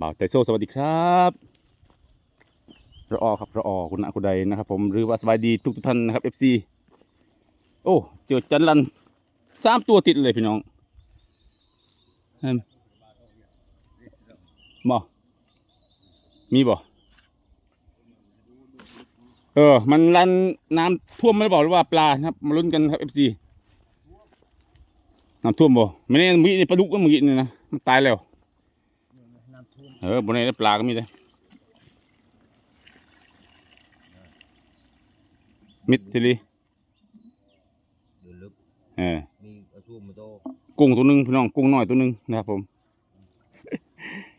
บ่าวไตโซสวัสดีครับระออครับระออคุณอาคุณใดนะครับ ผมหรือว่าสบายดีทุกท่านนะครับ FC โอ้เจอจันลันสามตัวติดเลยพี่น้องเห็นบ่มีบ่เออ มันลันน้ำท่วมไม่ได้บอกหรือว่าปลานะครับ มาลุ้นกันครับ FC น้ำท่วมบ่ไม่แน่มีปลาดุกก็มือนี่นะมันตายแล้ว เออบนนี้ปลาก็มีเลยมิดทีลีเดือดลึกเออมีกระชุ่มมาโตกุ้งตัวหนึ่งพี่น้องกุ้งน้อยตัวหนึ่งนะครับผม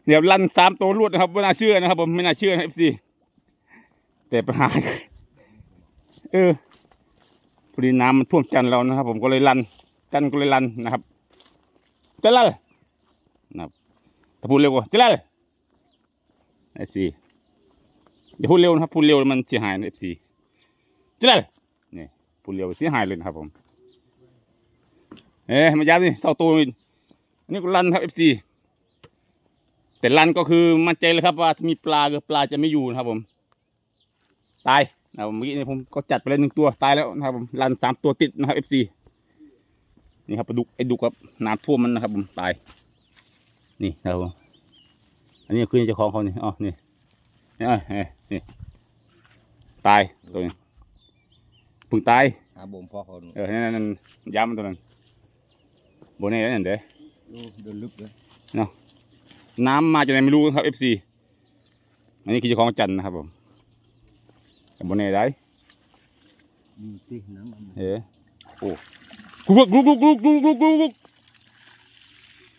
เดี๋ยวลั่นสามตัวรวดนะครับไม่น่าเชื่อนะครับผมไม่น่าเชื่อนะเอฟซีแต่ปัญหาเออพอดีน้ำมันท่วมจันทร์เรานะครับ ผมก็เลยลั่นจันทร์ก็เลยลั่นนะครับจะลั่นนะครับถ้าพูดเร็วกว่าจะลั่น เอฟซีอย่าพูดเร็วนะครับพูดเร็วมันเสียหายนะเอฟซีจะลั่นนี่พูดเร็วเสียหายเลยนะครับผมเอ๊ะมาย้ำนี่เสาตัวนี่อันนี่ก็ลันครับเอฟซีแต่ลันก็คือมั่นใจเลยครับว่ามีปลาก็ปลาจะไม่อยู่นะครับผมตายนะครับผมเมื่อกี้นี่ผมก็จัดไปแล้วหนึ่งตัวตายแล้วนะครับผมลันสามตัวติดนะครับเอฟซีนี่ครับปลาดุกไอ้ดุกครับน้ำท่วมมันนะครับผมตายนี่นะครับผม อันนี้คือเจ้าของเขานี่อ๋อนี่นี่อะนี่ตายตัวนี้ปึงตายหาบ่มพ่อเขาเออนั่นนั่นย้ำตัวนั้นบนนี้นั่นเด้เดินลึกเลยเนาะน้ำมาจากไหนไม่รู้ครับเอฟซีอันนี้คือเจ้าของจันนะครับผมบนนี้ได้เฮ้โอ้กุกกุกกุกกุกกุกกุกกุก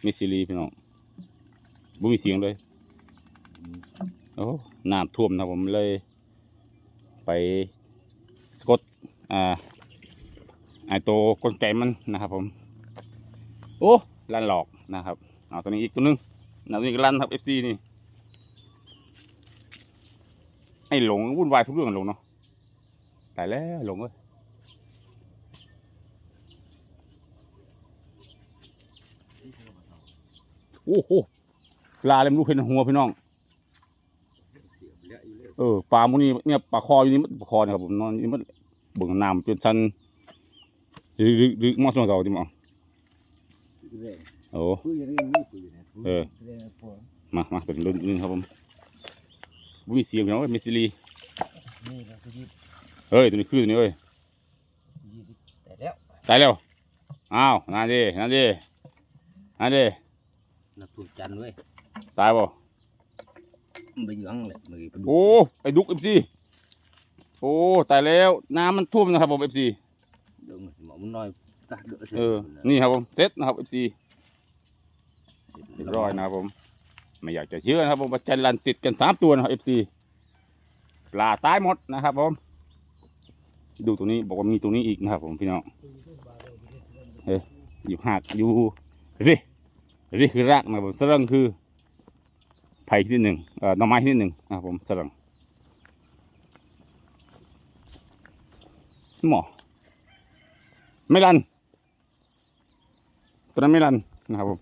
มีซีรีพี่น้องบ่มีเสียงเลย โอ้น้ำท่วมนะผมเลย ไปสกดอ่าไอตัวกลไกมันนะครับ ผม โอ้ลันหลอกนะครับเอาตัวนี้อีกตัวนึงนะตัวนี้ก็ลันครับ FC นี่ไอ้หลงวุ่นวายทุกเรื่องหลงเนาะตายแล้วหลงเอ้ยโอ้โหปลาเลยไม่รู้เห็นหัวพี่น้อง เละอยู่เลยเออปลาหมูนี่เนี่ยปลาคออยู่นี่มันปลาคอนะครับผมนอนนี่มันเบิ่งน้ำจนชันหรือหรือหรือมอสโนเสาที่มองเร่โอ้คุยเรื่องนี้คุยเนี่ยเออเรื่องพอมามาเป็นรุ่นนึงครับผมบ่มีเสียงพี่น้องเอ้ยมีซีรีนี่เราคุยเฮ้ยตัวนี้คือตัวนี้เอ้ยคุยแต่แล้วตายแล้วอ้าวนั่นดินั่นดินั่นดิน้ำท่วมจันทร์เว้ยตายบ่มัน ไปยังเลยมือไปดูโอ้ไอ้ดุกเอฟซีโอ้ตายแล้วน้ำมันท่วมนะครับผมเอฟซีเดี๋ยวหมอมันน้อยตาเดือดเสียเออนี่ครับผมเซตนะครับเอฟซีเรียบร้อยนะครับผม ไม่อยากจะเชื่อนะครับผมว่าจันลันติดกันสามตัวนะครับเอฟซีปลาตายหมดนะครับผม ดูตัวนี้บอกว่ามีตัวนี้อีกนะครับผมพี่น้องเอออยู่หักอยู่เริเริคือรากนะครับผมสรังคือ ไผ่ที่หนึ่งเอ่อหน่อไม้ที่หนึ่งนะครับผมสรังหมอไม่รันตัวนั้นไม่รันนะครับผม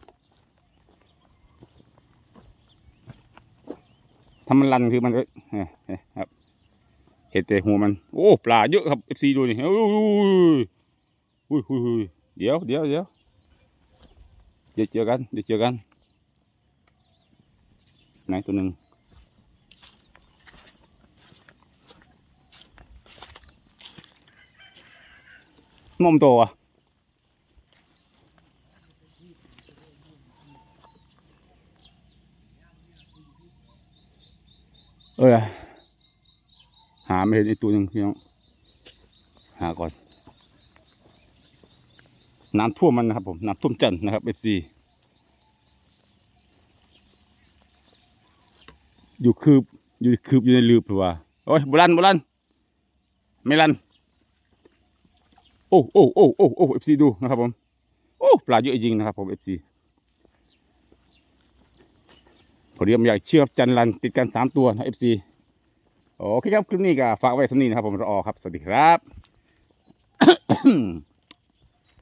ถ้ามันรันคือมันก็เอ่อเอ่อครับเห็นแต่หัวมัน โอ้ปลาเยอะครับเอฟซีดูนี่โอ้ยอุ้ยอุ้ยเดี๋ยวเดี๋ยวเดี๋ยวเดี๋ยวเจอกันเดี๋ยวเจอกัน ไหนตัวหนึ่งนมโตอะเออหาไม่เห็นอีกตัวหนึ่งพี่น้องหาก่อน น้ำท่วมมันนะครับผม น้ำท่วมจันทร์นะครับเอฟซี อยู่คืบอยู่คืบอยู่ในลืบหรือว่าโอ้ยโบรันโบรันไม่รันโอ้โอ้โอ้โอ้โอ้เอฟซีดูนะครับผมโอ้ปลาเยอะจริงนะครับผมเอฟซีพอดีผมอยากเชื่อจันรันติดกันสามตัวนะเอฟซีโอเคครับคลิปนี้ก็ฝากไว้สำนีนะครับผมรอครับ สวัสดีครับ